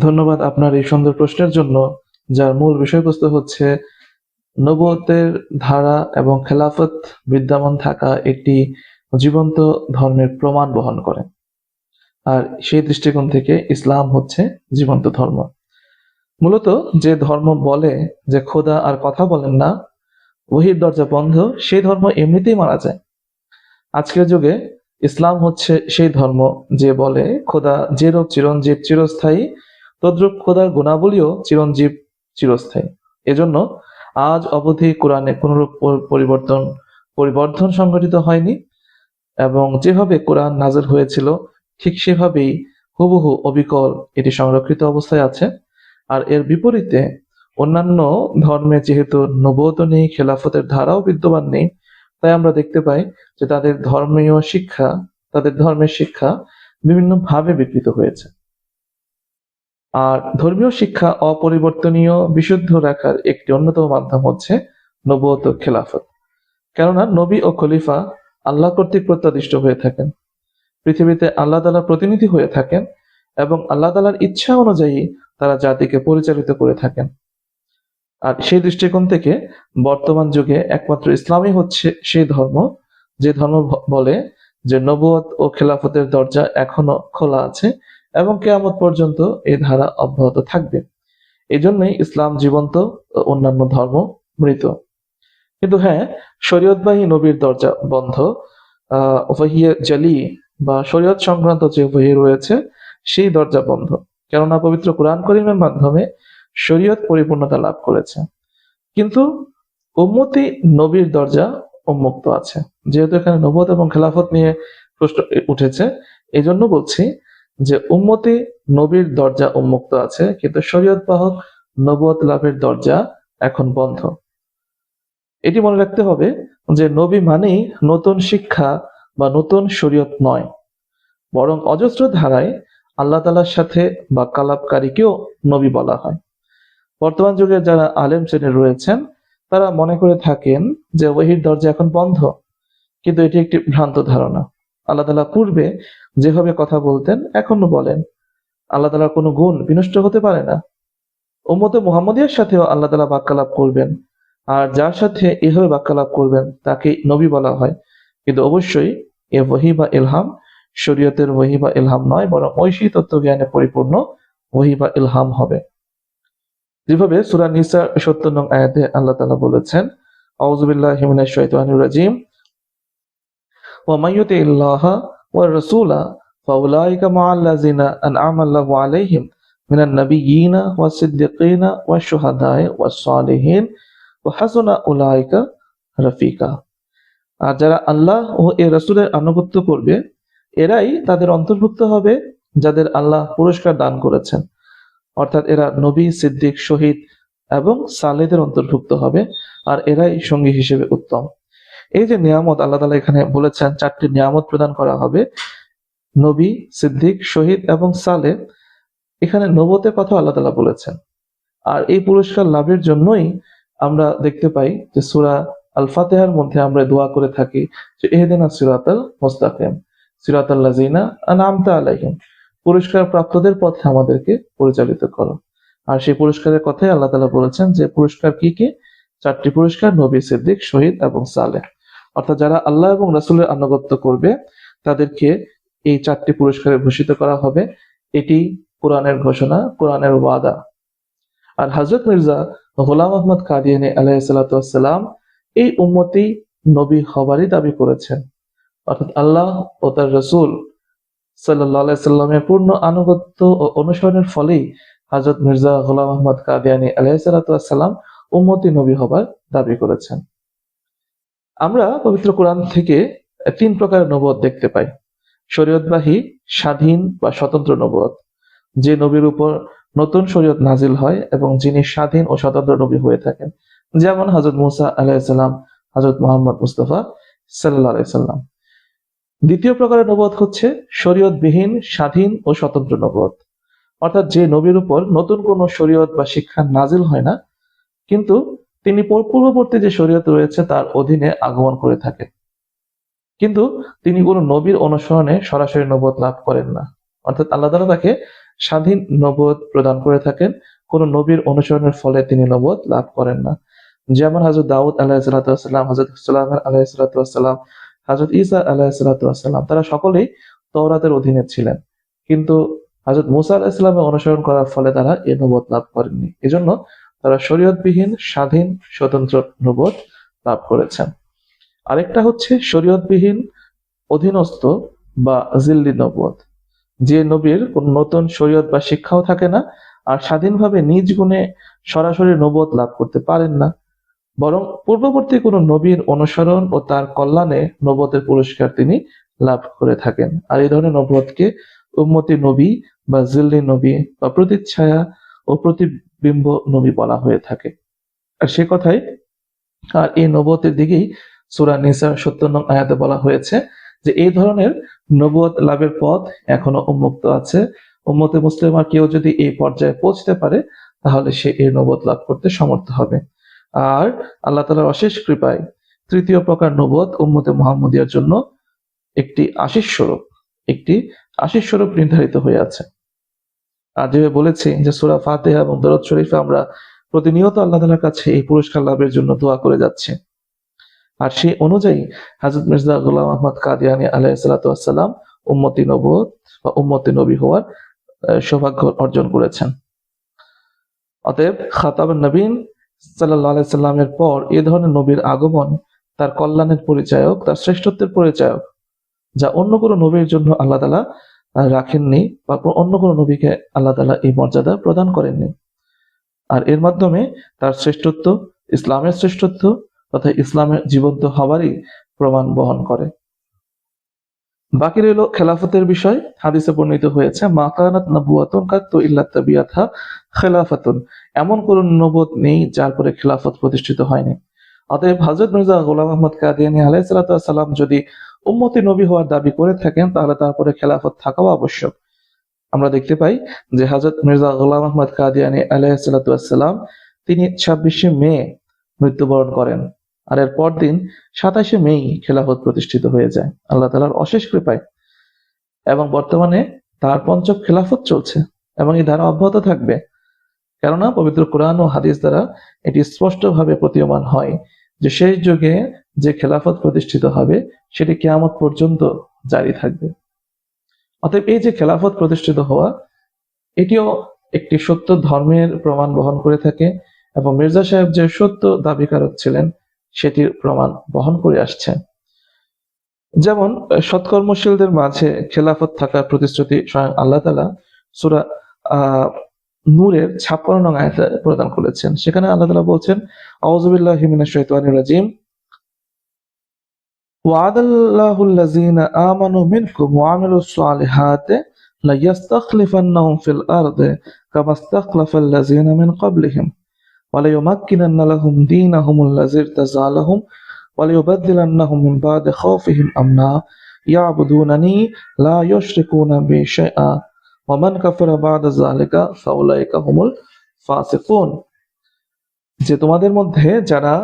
ধন্যবাদ আপনার এই সুন্দর প্রশ্নের জন্য, যার মূল বিষয়বস্তু হচ্ছে নবতের ধারা এবং খেলাফত বিদ্যমান থাকা একটি জীবন্ত ধর্মের প্রমাণ বহন করে। আর সেই দৃষ্টিকোণ থেকে ইসলাম হচ্ছে জীবন্ত ধর্ম। মূলত যে ধর্ম বলে যে খোদা আর কথা বলেন না, ওহির দরজা বন্ধ, সেই ধর্ম এমনিতেই মারা যায়। আজকের যুগে ইসলাম হচ্ছে সেই ধর্ম যে বলে খোদা যেরূপ চিরঞ্জীব চিরস্থায়ী তদ্রূপ খোদার গুণাবলীও চিরঞ্জীব চিরস্থায়ী। এজন্য আজ অবধি কোরআনে কোনরূপ পরিবর্তন পরিবর্ধন সংঘটিত হয়নি এবং যেভাবে কোরআন নাজল হয়েছিল, ঠিক সেভাবেই হুবহু অবিকল এটি সংরক্ষিত অবস্থায় আছে। আর এর বিপরীতে অন্যান্য ধর্মে যেহেতু নবত নেই, খেলাফতের ধারাও বিদ্যমান নেই, তাই আমরা দেখতে পাই যে তাদের ধর্মীয় শিক্ষা, তাদের ধর্মের শিক্ষা বিভিন্ন ভাবে বিকৃত হয়েছে। আর ধর্মীয় শিক্ষা অপরিবর্তনীয়, বিশুদ্ধ রাখার একটি অন্যতম মাধ্যম হচ্ছে নবুয়ত ও খেলাফত। কেননা নবী ও খলিফা আল্লাহ কর্তৃক প্রত্যাদিষ্ট হয়ে থাকেন। পৃথিবীতে আল্লাহ তালার প্রতিনিধি হয়ে থাকেন এবং আল্লাহ তালার ইচ্ছা অনুযায়ী তারা জাতিকে পরিচালিত করে থাকেন। আর সেই দৃষ্টিকোণ থেকে বর্তমান যুগে একমাত্র ইসলামই হচ্ছে সেই ধর্ম, যে ধর্ম বলে যে নবুয়ত ও খেলাফতের দরজা এখনও খোলা আছে এবং কেয়ামত পর্যন্ত এই ধারা অব্যাহত থাকবে। এই জন্যই ইসলাম জীবন্ত অন্যান্য ধর্ম মৃত। কিন্তু হ্যাঁ শরীয়তবাহী নবীর দরজা বন্ধ। আহ জালি বা শরীয়ত সংক্রান্ত যে বহি রয়েছে, সেই দরজা বন্ধ। কেননা পবিত্র কোরআন করিমের মাধ্যমে শরীয়ত পরিপূর্ণতা লাভ করেছে। কিন্তু উম্মতি নবীর দরজা উন্মুক্ত আছে। যেহেতু এখানে নবত এবং খেলাফত নিয়ে প্রশ্ন উঠেছে এই বলছি যে উম্মতি নবীর দরজা উন্মুক্ত আছে, কিন্তু শরীয়ত বাহক নবুয়ত লাভের দরজা এখন বন্ধ। এটি মনে রাখতে হবে যে নবী মানেই নতুন শিক্ষা বা নতুন শরীয়ত নয়। বরং অজস্র ধারায় আল্লাহ তালার সাথে বা কালাপকারীকেও নবী বলা হয়। বর্তমান যুগে যারা আলেম শ্রেণির রয়েছেন, তারা মনে করে থাকেন যে ওহির দরজা এখন বন্ধ। কিন্তু এটি একটি ভ্রান্ত ধারণা। আল্লাহ তালা পূর্বে যেভাবে কথা বলতেন এখনও বলেন। আল্লাহ তালার কোনো গুণ বিনষ্ট হতে পারে না। উম্মতে মুহাম্মদিয়ার সাথেও আল্লাহ তালা বাক্যালাপ করবেন। আর যার সাথে এভাবে বাক্যালাপ করবেন, তাকে নবী বলা হয়। কিন্তু অবশ্যই এ ওহি বা ইলহাম শরীয়তের ওহি বা ইলহাম নয়, বরং ঐশী তত্ত্ব জ্ঞানে পরিপূর্ণ ওহি বা ইলহাম হবে। যেভাবে সূরা নিসা 70 নং আয়াতে আল্লাহ তালা বলেছেন আউযুবিল্লাহি মিনাশ শাইতানির রাজিম, ওয়া মাইয়ুতি ইল্লাহা আন'আমা আল্লাহু আলাইহিম মিনান নাবিয়্যিনা ওয়াস সিদ্দিকিনা ওয়াশ শুহাদায়ে ওয়াস সালিহিন ওয়া হাসুনা উলাইকা রাফিকা। আর যারা আল্লাহ ও এর রাসূলের আনুগত্য করবে, এরাই তাদের অন্তর্ভুক্ত হবে যাদের আল্লাহ পুরস্কার দান করেছেন। অর্থাৎ এরা নবী, সিদ্দিক, শহীদ এবং সালেদের অন্তর্ভুক্ত হবে, আর এরাই সঙ্গী হিসেবে উত্তম। এই যে নিয়ামত আল্লাহ তালা এখানে বলেছেন, চারটি নিয়ামত প্রদান করা হবে। নবী, সিদ্দিক, শহীদ এবং সালে এখানে নবতের কথা আল্লাহ তালা বলেছেন। আর এই পুরস্কার লাভের জন্যই আমরা দেখতে পাই যে সুরা আল ফাতেহার মধ্যে আমরা দোয়া করে থাকি যে, এহেদিনা সিরাতাল মুস্তাকিম, সিরাতাল লাজিনা আনআমতা আলাইহিম। পুরস্কার প্রাপ্তদের পথে আমাদেরকে পরিচালিত করো। আর সেই পুরস্কারের কথাই আল্লাহ তালা বলেছেন যে, পুরস্কার কি কি? চারটি পুরস্কার, নবী, সিদ্দিক, শহীদ এবং সালেহ। অর্থাৎ যারা আল্লাহ এবং রাসূলের আনুগত্য করবে, তাদেরকে এই চারটি পুরস্কারে ভূষিত করা হবে। এটি কোরআনের ঘোষণা, কোরআনের ওয়াদা। আর হযরত মির্জা গোলাম আহমদ কাদিয়ানি আলাইহিসসালাম এই উম্মতি নবী হবারই দাবি করেছেন। অর্থাৎ আল্লাহ ও তার রসুল সাল্লাহ সাল্লামের পূর্ণ আনুগত্য ও অনুসরণের ফলেই হযরত মির্জা গোলাম আহমদ কাদিয়ানি আলাইহিসসালাম উম্মতি নবী হবার দাবি করেছেন। আমরা পবিত্র কোরআন থেকে তিন প্রকারের নবদ দেখতে পাই। শরীয়তবাহী, স্বাধীন বা স্বতন্ত্র নবদ যে নবীর উপর নতুন শরীয়ত নাজিল হয় এবং যিনি স্বাধীন ও স্বতন্ত্র নবী হয়ে থাকেন, যেমন হযরত মুসা আলাইহিসসালাম হযরত মোহাম্মদ মুস্তফা সাল্লাল্লাহু আলাইসাল্লাম দ্বিতীয় প্রকারের নবদ হচ্ছে শরীয়তবিহীন, স্বাধীন ও স্বতন্ত্র নবদ অর্থাৎ যে নবীর উপর নতুন কোনো শরীয়ত বা শিক্ষা নাজিল হয় না, কিন্তু তিনি পূর্ববর্তী যে শরীয়ত রয়েছে, তার অধীনে আগমন করে থাকেন কিন্তু তিনি কোনো নবীর অনুসরণে সরাসরি নবুয়ত লাভ করেন না। অর্থাৎ আল্লাহ তাআলা তাকে স্বাধীন নবুয়ত প্রদান করে থাকেন, কোন নবীর অনুসরণের ফলে তিনি নবুয়ত লাভ করেন না। যেমন হযরত দাউদ আলাইহিস সালাম, হযরত সুলাইমান আলাইহিস সালাম, হযরত ঈসা আলাইহিস সালাম, তারা সকলেই তওরাতের অধীনে ছিলেন। কিন্তু হযরত মুসা আলাইহিস সালামের অনুসরণ করার ফলে তারা এ নবদ লাভ করেননি। এজন্য তারা শরীয়তবিহীন, স্বাধীন, স্বতন্ত্র নবুয়ত লাভ করেছেন। আরেকটা হচ্ছে শরীয়তবিহীন অধীনস্থ বা জিল্লি নবুয়ত যে নবীর কোন নতুন শরীয়ত বা শিক্ষাও থাকে না আর স্বাধীনভাবে নিজ গুণে সরাসরি নবুয়ত লাভ করতে পারেন না। বরং পূর্ববর্তী কোন নবীর অনুসরণ ও তার কল্যাণে নবুয়তের পুরস্কার তিনি লাভ করে থাকেন। আর এই ধরনের নবুয়তকে উম্মতি নবী বা জিল্লি নবী বা প্রতিচ্ছায়া ও প্রতিবিম্ব নবী বলা হয়ে থাকে। আর সে কথাই, আর এই নবুয়তের দিকেই সূরা নিসার 70 নং আয়াতে বলা হয়েছে যে, এই ধরনের নবুয়ত লাভের পথ এখনও উন্মুক্ত আছে। উম্মতে মুসলিমার কেউ যদি এই পর্যায়ে পৌঁছতে পারে, তাহলে সে এই নবুয়ত লাভ করতে সমর্থ হবে। আর আল্লাহ তাআলার অশেষ কৃপায় তৃতীয় প্রকার নবুয়ত উম্মতে মুহাম্মদিয়ার জন্য একটি আশিস স্বরূপ, একটি আশিস স্বরূপ নির্ধারিত হয়ে আছে। আর যেভাবে বলেছি যে সূরা ফাতিহা এবং দরুদ শরীফে আমরা প্রতিনিয়ত আল্লাহ তাআলার কাছে এই পুরস্কার লাভের জন্য দোয়া করে যাচ্ছি। আর সেই অনুযায়ী হযরত মির্জা গোলাম আহমদ কাদিয়ানী আলাইহিসসালাম উম্মতি নবুয়ত বা উম্মতি নবী হওয়ার সৌভাগ্য অর্জন করেছেন। অতএব খাতাবুন নবীন আলাইহি সাল্লামের পর এ ধরনের নবীর আগমন তার কল্যাণের পরিচায়ক তার শ্রেষ্ঠত্বের পরিচায়ক যা অন্য কোনো নবীর জন্য আল্লাহ আহ, রাখেননি বা অন্য কোনো নবীকে আল্লাহ তাআলা এই মর্যাদা প্রদান করেননি। আর এর মাধ্যমে তার শ্রেষ্ঠত্ব, ইসলামের শ্রেষ্ঠত্ব তথা ইসলামের জীবন্ত হওয়ারই প্রমাণ বহন করে। বাকি রইল খেলাফতের বিষয়। হাদিসে বর্ণিত হয়েছে, মা কানাত নবুয়াতুন কাত্তু ইল্লা তাবিয়াতহা খেলাফাতুন। এমন কোন নবুয়ত নেই যার পরে খেলাফত প্রতিষ্ঠিত হয়নি। অতএব হযরত মির্জা গোলাম আহমদ কাদিয়ানী আলাইহিস সালাম যদি উম্মতি নবী হওয়ার দাবি করে থাকেন, তাহলে তারপরে খেলাফত থাকাও আবশ্যক। আমরা দেখতে পাই যে হযরত মির্জা গোলাম আহমদ কাদিয়ানী আলাইহিস সালাম, তিনি ছাব্বিশে মে মৃত্যুবরণ করেন। আর এর পরদিন সাতাশে মেই খেলাফত প্রতিষ্ঠিত হয়ে যায়। আল্লাহ তালার অশেষ কৃপায়। এবং বর্তমানে তার পঞ্চম খেলাফত চলছে এবং এই ধারা অব্যাহত থাকবে। কেননা পবিত্র কোরআন ও হাদিস দ্বারা এটি স্পষ্টভাবে প্রতীয়মান হয়। যে শেষ যুগে যে খেলাফত প্রতিষ্ঠিত হবে, সেটি কেয়ামত পর্যন্ত জারি থাকবে। অতএব এই যে খেলাফত প্রতিষ্ঠিত হওয়া, এটিও একটি সত্য ধর্মের প্রমাণ বহন করে থাকে এবং মির্জা সাহেব যে সত্য দাবিকারক ছিলেন, সেটির প্রমাণ বহন করে আসছে। যেমন, সৎকর্মশীলদের মাঝে খেলাফত থাকার প্রতিশ্রুতি স্বয়ং আল্লাহ তালা সুরা নূরের ছাপ্পান্ন নং আয়াতে প্রদান করেছেন সেখানে আল্লাহ তালা বলছেন আউযুবিল্লাহি মিনাশ শাইতানির রাজিম وعد الله الذين آمنوا منكم وعملوا الصالحات ليستخلفنهم في الأرض كما استخلف الذين من قبلهم وليمكنن لهم دينهم الذي ارتضى لهم وليبدلنهم من بعد خوفهم أمنا يعبدونني لا يشركون بي شيئا ওমান কাফের আবাদিকা ফাউলাইকা হুমুল ফাসিকুন। যে তোমাদের মধ্যে যারা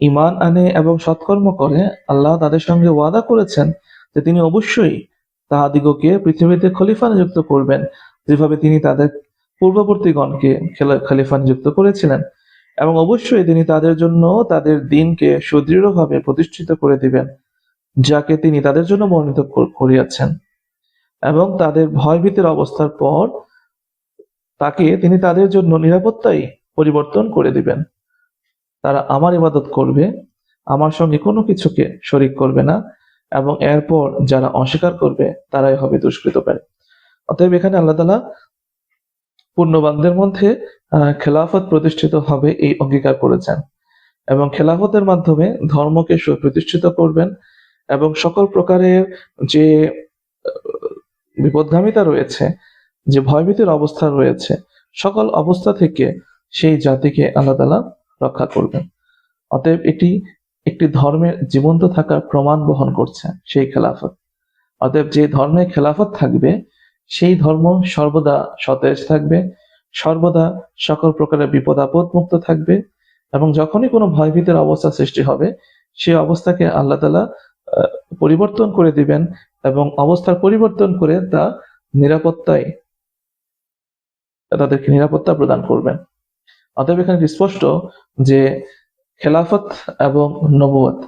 ইমান আনে এবং সৎকর্ম করে, আল্লাহ তাদের সঙ্গে ওয়াদা করেছেন যে তিনি অবশ্যই তাহাদিগকে পৃথিবীতে খলিফা নিযুক্ত করবেন, যেভাবে তিনি তাদের পূর্ববর্তীগণকে খলিফা নিযুক্ত করেছিলেন। এবং অবশ্যই তিনি তাদের জন্য তাদের দিনকে সুদৃঢ়ভাবে প্রতিষ্ঠিত করে দিবেন, যাকে তিনি তাদের জন্য মনোনীত করিয়াছেন। এবং তাদের ভয়ভীতির অবস্থার পর তাকে তিনি তাদের জন্য নিরাপত্তাই পরিবর্তন করে দিবেন। তারা আমার ইবাদত করবে, আমার সঙ্গে কোনো কিছুকে শরিক করবে না এবং এরপর যারা অস্বীকার করবে, তারাই হবে দুষ্কৃতকারী অতএব এখানে আল্লাহ তালা পূর্ণবানদের মধ্যে খেলাফত প্রতিষ্ঠিত হবে এই অঙ্গীকার করেছেন এবং খেলাফতের মাধ্যমে ধর্মকে সুপ্রতিষ্ঠিত করবেন এবং সকল প্রকারের যে বিপদগামিতা রয়েছে, যে ভয়ভীতির অবস্থা রয়েছে, সকল অবস্থা থেকে সেই জাতিকে আল্লাহ তালা রক্ষা করবেন। অতএব এটি একটি ধর্মের জীবন্ত থাকার প্রমাণ বহন করছে সেই খেলাফত। অতএব যে ধর্মে খেলাফত থাকবে, সেই ধর্ম সর্বদা সতেজ থাকবে, সর্বদা সকল প্রকারের বিপদ আপদ মুক্ত থাকবে এবং যখনই কোনো ভয়ভীতির অবস্থা সৃষ্টি হবে সেই অবস্থাকে আল্লাহ তালা পরিবর্তন করে দিবেন এবং অবস্থার পরিবর্তন করে তা নিরাপত্তায়, তাদেরকে নিরাপত্তা প্রদান করবেন। অতএব এখানে স্পষ্ট যে খেলাফত এবং নবুয়ত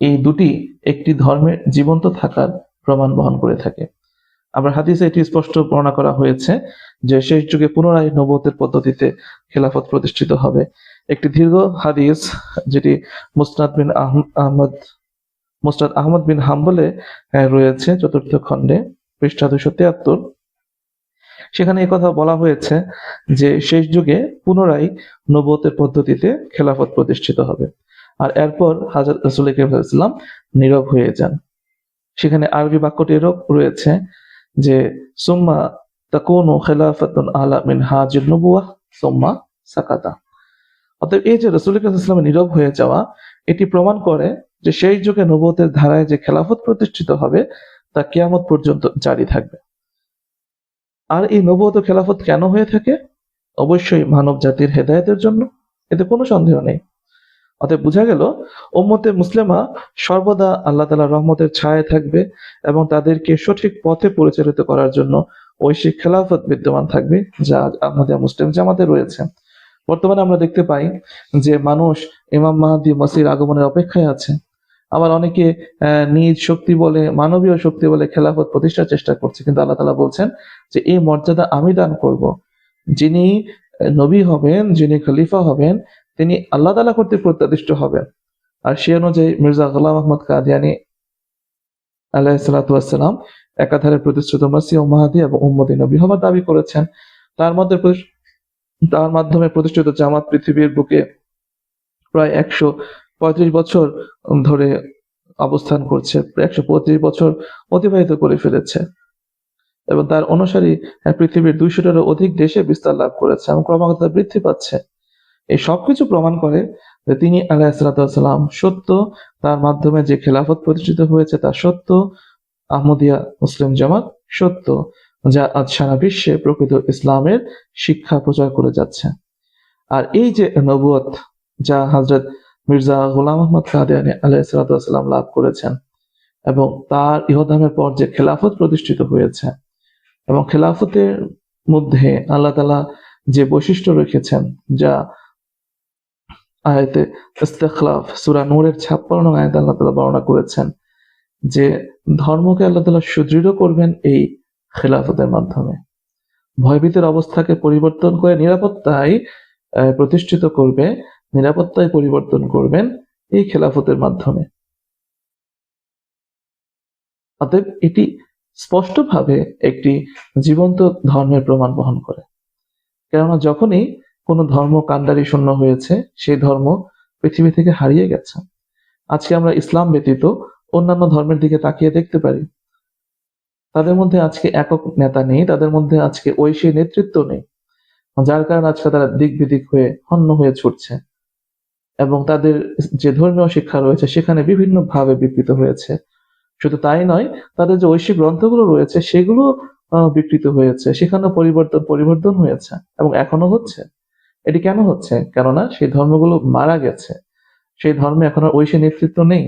এই দুটি একটি ধর্মের জীবন্ত থাকার প্রমাণ বহন করে থাকে। আবার হাদিসে এটি স্পষ্ট বর্ণনা করা হয়েছে যে শেষ যুগে পুনরায় নবতের পদ্ধতিতে খেলাফত প্রতিষ্ঠিত হবে। একটি দীর্ঘ হাদিস যেটি মুসনাদ বিন আহমদ মুসনাদ আহমদ বিন হাম্বলে রয়েছে চতুর্থ খণ্ডে, পৃষ্ঠা দুশো তিয়াত্তর। সেখানে কথা বলা হয়েছে যে শেষ যুগে পুনরায় নবতের পদ্ধতিতে খেলাফত প্রতিষ্ঠিত হবে। আর এরপর হাজার রসুল ইসলাম নীরব হয়ে যান। সেখানে আরবি বাক্যটি এরূপ রয়েছে যে, সুম্মা তাকুনু খেলাফাতুন আলা মিন হাজির নবুয়াহ সুম্মা সাকাতা। অতএব এই যে রসুল ইসলামের নীরব হয়ে যাওয়া, এটি প্রমাণ করে যে সেই যুগে নবতের ধারায় যে খেলাফত প্রতিষ্ঠিত হবে, তা কিয়ামত পর্যন্ত জারি থাকবে। আর এই নবত খেলাফত কেন হয়ে থাকে? অবশ্যই মানব জাতির হেদায়তের জন্য, এতে কোনো সন্দেহ নেই। অতএব বোঝা গেল, উম্মতে মুসলিমা সর্বদা আল্লাহ তালা রহমতের ছায়ায় থাকবে এবং তাদেরকে সঠিক পথে পরিচালিত করার জন্য ঐশিক খেলাফত বিদ্যমান থাকবে, যা আমাদের মুসলিম জামাতে রয়েছে। বর্তমানে আমরা দেখতে পাই যে মানুষ ইমাম মাহাদি মসির আগমনের অপেক্ষায় আছে। আবার অনেকে নিজ শক্তি বলে, মানবীয় শক্তি বলে খেলাফত প্রতিষ্ঠার চেষ্টা করছে। কিন্তু আল্লাহ তালা বলছেন যে, এই মর্যাদা আমি দান করব। যিনি নবী হবেন, যিনি খলিফা হবেন, তিনি আল্লাহ তালা কর্তৃক প্রত্যাদিষ্ট হবেন। আর সে অনুযায়ী মির্জা গোলাম আহমদ কাদিয়ানি আলাইসালাম একাধারে প্রতিষ্ঠিত মাসি ও মাহাদি এবং উম্মদি নবী হবার দাবি করেছেন। তার মধ্যে তার মাধ্যমে প্রতিষ্ঠিত জামাত পৃথিবীর বুকে প্রায় একশো পঁয়ত্রিশ বছর ধরে অবস্থান করছে, একশো পঁয়ত্রিশ বছর অতিবাহিত করে ফেলেছে। এবং তার অনুসারী পৃথিবীর দুইশোটারও অধিক দেশে বিস্তার লাভ করেছে এবং ক্রমাগত বৃদ্ধি পাচ্ছে। এই সবকিছু প্রমাণ করে যে তিনি আলাইসালাম সত্য, তার মাধ্যমে যে খেলাফত প্রতিষ্ঠিত হয়েছে তা সত্য, আহমদিয়া মুসলিম জামাত সত্য, যা আজ সারা বিশ্বে প্রকৃত ইসলামের শিক্ষা প্রচার করে যাচ্ছে। আর এই যে নবুয়ত যা হজরত মির্জা গোলাম আহমদ কাদিয়ানি আলাইসালাম লাভ করেছেন এবং তার ইহদামের পর যে খেলাফত প্রতিষ্ঠিত হয়েছে এবং খেলাফতের মধ্যে আল্লাহ তালা যে বৈশিষ্ট্য রেখেছেন, যা ইস্তেখলাফ সুরা নূরের ছাপ্পান্ন আল্লাহ তালা বর্ণনা করেছেন যে ধর্মকে আল্লাহ তালা সুদৃঢ় করবেন এই খেলাফতের মাধ্যমে। ভয়ভীতের অবস্থাকে পরিবর্তন করে নিরাপত্তায় প্রতিষ্ঠিত করবে নিরাপত্তায় পরিবর্তন করবেন এই খেলাফতের মাধ্যমে। অতএব এটি স্পষ্টভাবে একটি জীবন্ত ধর্মের প্রমাণ বহন করে। কেননা যখনই কোনো ধর্ম কান্ডারি শূন্য হয়েছে, সেই ধর্ম পৃথিবী থেকে হারিয়ে গেছে। আজকে আমরা ইসলাম ব্যতীত অন্যান্য ধর্মের দিকে তাকিয়ে দেখতে পারি। তাদের মধ্যে আজকে একক নেতা নেই, তাদের মধ্যে আজকে ঐশী নেতৃত্ব নেই। যার কারণে আজকে তারা দিক বিদিক হয়ে হন্য হয়ে ছুটছে। এবং তাদের যে ধর্মীয় শিক্ষা রয়েছে সেখানে বিভিন্ন ভাবে বিকৃত হয়েছে। শুধু তাই নয়, তাদের যে ঐশী গ্রন্থগুলো রয়েছে সেগুলো বিকৃত হয়েছে। সেখানে পরিবর্তন পরিবর্তন হয়েছে এবং এখনও হচ্ছে। এটি কেন হচ্ছে? কেননা সেই ধর্মগুলো মারা গেছে। সেই ধর্মে এখন আর ঐশী নেতৃত্ব নেই।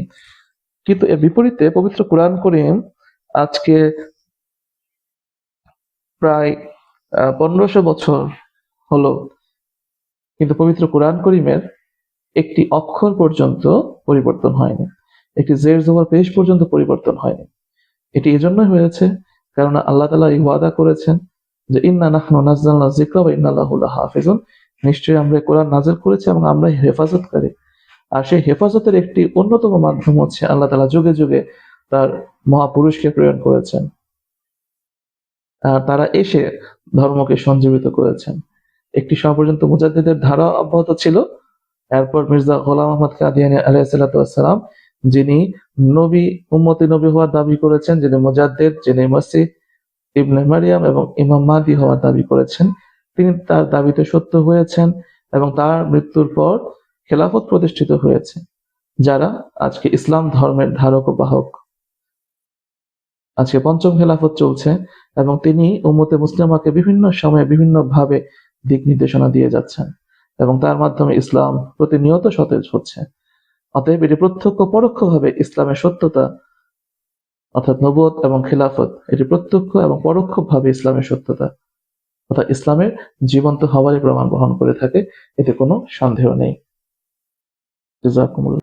কিন্তু এর বিপরীতে পবিত্র কোরআন করিম আজকে প্রায় পনেরোশো বছর হলো। কিন্তু পবিত্র কোরআন করিমের একটি অক্ষর পর্যন্ত পরিবর্তন হয়নি। একটি জের জবর পেশ পর্যন্ত পরিবর্তন হয়নি। এটি এজন্যই হয়েছে কারণ আল্লাহ তালা এই ওয়াদা করেছেন যে, ইন্না নাহনু নাজ্জালনা যিকরা ওয়া ইন্না লাহু লাহাফিজুন। নিশ্চয়ই আমরা কোরআন নাজিল করেছি এবং আমরা হেফাজতকারী। আর সেই হেফাজতের একটি অন্যতম মাধ্যম হচ্ছে আল্লাহ তালা যুগে যুগে তার মহাপুরুষকে প্রেরণ করেছেন। আর তারা এসে ধর্মকে সঞ্জীবিত করেছেন। একটি সময় পর্যন্ত মুজাদ্দিদের ধারা অব্যাহত ছিল। এরপর মির্জা গোলাম আহমদ কাদিয়ানি আলাইসালাম যিনি নবী, উম্মতি নবী হওয়ার দাবি করেছেন, যিনি মুজাদ্দিদ, যিনি মসিহ ইবনে মারিয়াম এবং ইমাম মাদি হওয়ার দাবি করেছেন। তিনি তার দাবিতে সত্য হয়েছেন এবং তার মৃত্যুর পর খেলাফত প্রতিষ্ঠিত হয়েছে, যারা আজকে ইসলাম ধর্মের ধারক ও বাহক। আজকে পঞ্চম খেলাফত চলছে এবং তিনি উম্মতে মুসলিমাকে বিভিন্ন সময়ে বিভিন্ন ভাবে দিক নির্দেশনা দিয়ে যাচ্ছেন। এবং তার মাধ্যমে ইসলাম প্রতিনিয়ত সতেজ হচ্ছে। অতএব এটি প্রত্যক্ষ পরোক্ষভাবে ইসলামের সত্যতা, অর্থাৎ নবত এবং খিলাফত, এটি প্রত্যক্ষ এবং পরোক্ষভাবে ইসলামের সত্যতা, অর্থাৎ ইসলামের জীবন্ত হওয়ারই প্রমাণ বহন করে থাকে, এতে কোনো সন্দেহ নেই। জাযাকুমুল্লাহ।